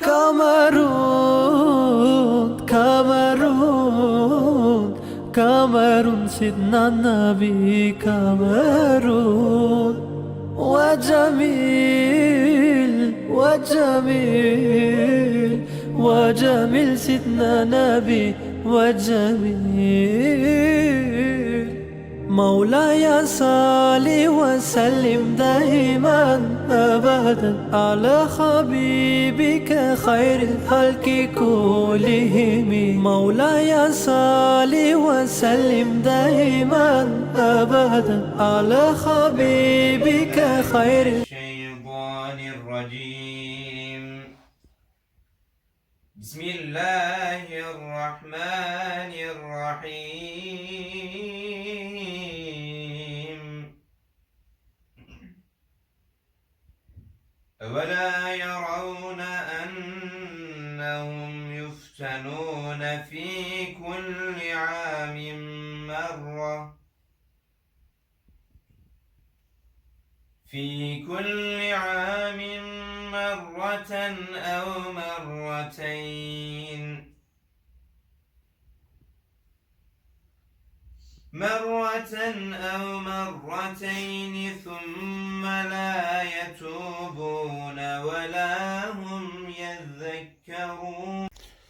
Kamerun, Kamerun, Kamerun سيدنا النبي Kamerun وجميل وجميل وجميل سيدنا نبي وجميل. مولاي صل وسلم دائما ابدا على حبيبك خير الخلق كلهم. مولاي صل وسلم دائما ابدا على حبيبك خير الشيطان الرجيم. بسم الله الرحمن الرحيم. أولا يرون أنهم يفتنون في كل عام مرة. في كل عام مرة أو مرتين. مرة أو مرتين ثم لا يتوبون ولا هم يذكرون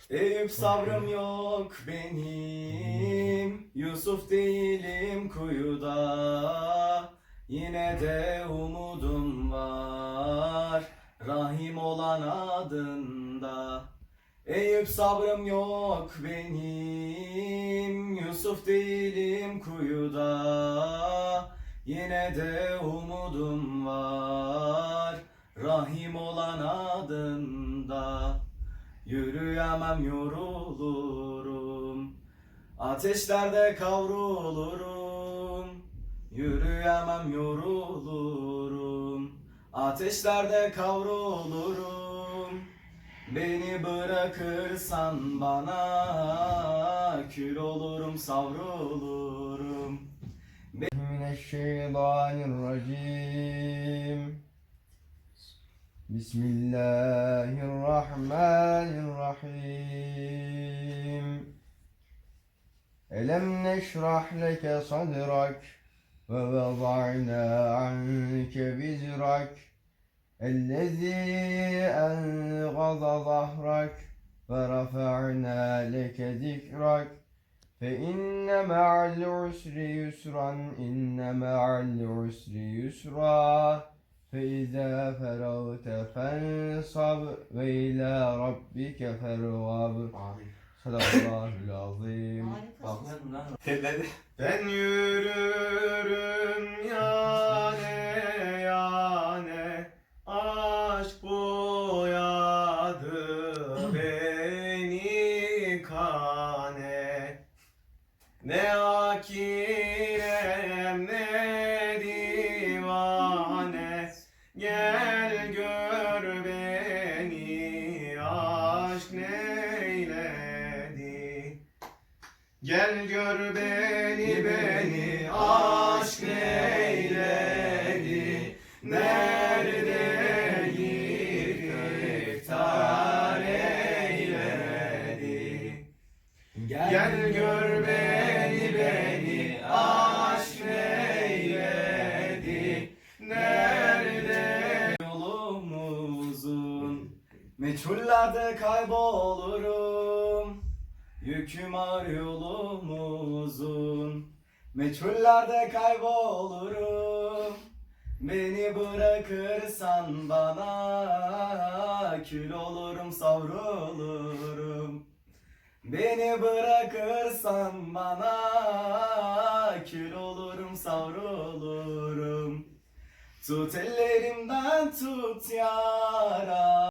Eyüp sabrım yok benim Yusuf değilim kuyuda Yine de umudum var Rahim olan adında Eyüp sabrım yok benim Yusuf değilim kuyuda Yine de umudum var. Rahim olan adında Yürüyemem yorulurum. Ateşlerde kavrulurum Yürüyemem yorulurum. Ateşlerde kavrulurum Bırakırsan bana kül olurum savrulurum. Mineşşeytanirracim. Bismillahirrahmanirrahim. Elem neşrah leke sadrak ve veza'na anke vizrak. الذي أنقض ظهرك ورفعنا لك ذكرك فإن مع العسر يسرا إن مع العسر يسرا فإذا فرغت فانصب وإلى ربك فارغب صدق الله العظيم Ben yürürüm Akirem ne divane. Gel gör beni aşk neyledi? Gel gör beni beni aşk neyledi? Nerede iftar eyledi? Gel gör Meçhullerde kaybolurum. Yüküm ağır yolumuzun Meçhullerde kaybolurum. Beni bırakırsan bana Kül olurum savrulurum. Beni bırakırsan bana Kül olurum savrulurum. Tut ellerimden tut yara